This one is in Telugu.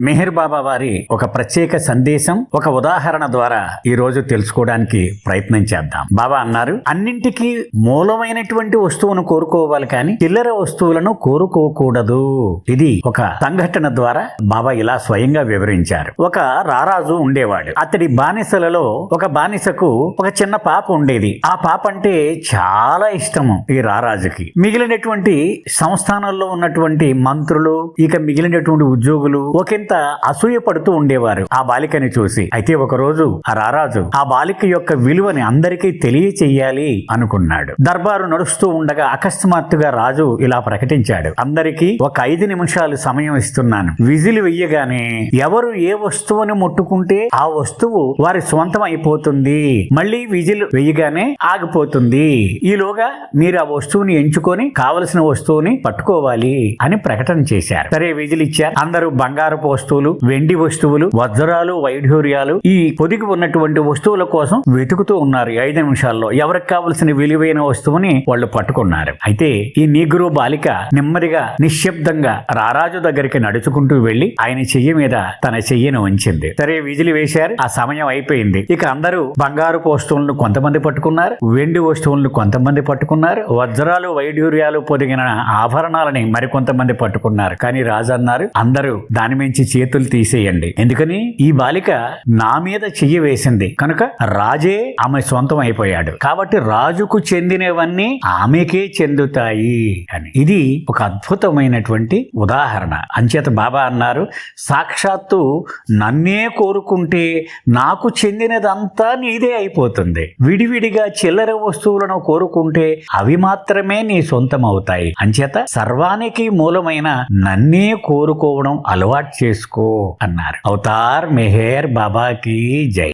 మెహర్ బాబా వారి ఒక ప్రత్యేక సందేశం ఒక ఉదాహరణ ద్వారా ఈ రోజు తెలుసుకోవడానికి ప్రయత్నం చేద్దాం. బాబా అన్నారు అన్నింటికీ మూలమైనటువంటి వస్తువును కోరుకోవాలి కానీ చిల్లర వస్తువులను కోరుకోకూడదు. ఇది ఒక సంఘటన ద్వారా బాబా ఇలా స్వయంగా వివరించారు. ఒక రారాజు ఉండేవాడు. అతడి బానిసలలో ఒక బానిసకు ఒక చిన్న పాప ఉండేది. ఆ పాప అంటే చాలా ఇష్టము ఈ రారాజుకి. మిగిలినటువంటి సంస్థానాల్లో ఉన్నటువంటి మంత్రులు ఇక మిగిలినటువంటి ఉద్యోగులు ఒకంత అసూయ పడుతూ ఉండేవారు. ఆ బాలికని చూసి అయితే ఒక రోజు ఆ రారాజు ఆ బాలిక యొక్క విలువని అందరికీ తెలియచేయాలి అనుకున్నాడు. దర్బారు నడుస్తూ ఉండగా అకస్మాత్తుగా రాజు ఇలా ప్రకటించాడు. అందరికీ ఒక ఐదు నిమిషాలు సమయం ఇస్తున్నాను. విజిల్ వెయ్యగానే ఎవరు ఏ వస్తువుని ముట్టుకుంటే ఆ వస్తువు వారి సొంతం అయిపోతుంది. మళ్ళీ విజిల్ వెయ్యగానే ఆగిపోతుంది. ఈలోగా మీరు ఆ వస్తువుని ఎంచుకొని కావలసిన వస్తువుని పట్టుకోవాలి అని ప్రకటన చేశారు. సరే విజిల్ ఇచ్చారు. అందరూ బంగారపు వస్తువులు వెండి వస్తువులు వజ్రాలు వైఢూర్యాలు ఈ పొదిగి ఉన్నటువంటి వస్తువుల కోసం వెతుకుతూ ఉన్నారు ఐదు నిమిషాల్లో. ఎవరికి కావలసిన విలువైన వస్తువుని వాళ్ళు పట్టుకున్నారు. అయితే ఈ నీగ్రో బాలిక నెమ్మదిగా నిశ్శబ్దంగా రారాజు దగ్గరికి నడుచుకుంటూ వెళ్ళి ఆయన చెయ్యి మీద తన చెయ్యిని ఉంచింది సరే విజిలి వేశారు. ఆ సమయం అయిపోయింది. ఇక అందరూ బంగారు వస్తువులను కొంతమంది పట్టుకున్నారు వెండి వస్తువులను కొంతమంది పట్టుకున్నారు వజ్రాలు వైఢూర్యాలు పొదిగిన ఆభరణాలని మరికొంతమంది పట్టుకున్నారు. కానీ రాజు అన్నారు అందరూ దాని మించి చేతులు తీసేయండి. ఎందుకని? ఈ బాలిక నా మీద చెయ్యి వేసింది. కనుక రాజే ఆమె సొంతం అయిపోయాడు. కాబట్టి రాజుకు చెందినవన్నీ ఆమెకే చెందుతాయి అని. ఇది ఒక అద్భుతమైనటువంటి ఉదాహరణ. అంచేత బాబా అన్నారు సాక్షాత్తు నన్నే కోరుకుంటే నాకు చెందినదంతా నీదే అయిపోతుంది. విడివిడిగా చిల్లర వస్తువులను కోరుకుంటే అవి మాత్రమే నీ సొంతం అవుతాయి అంచేత సర్వానికి మూలమైన నన్నే కోరుకోవడం అలవాటు इसको अन्नार अवतार मेहर बाबा की जय।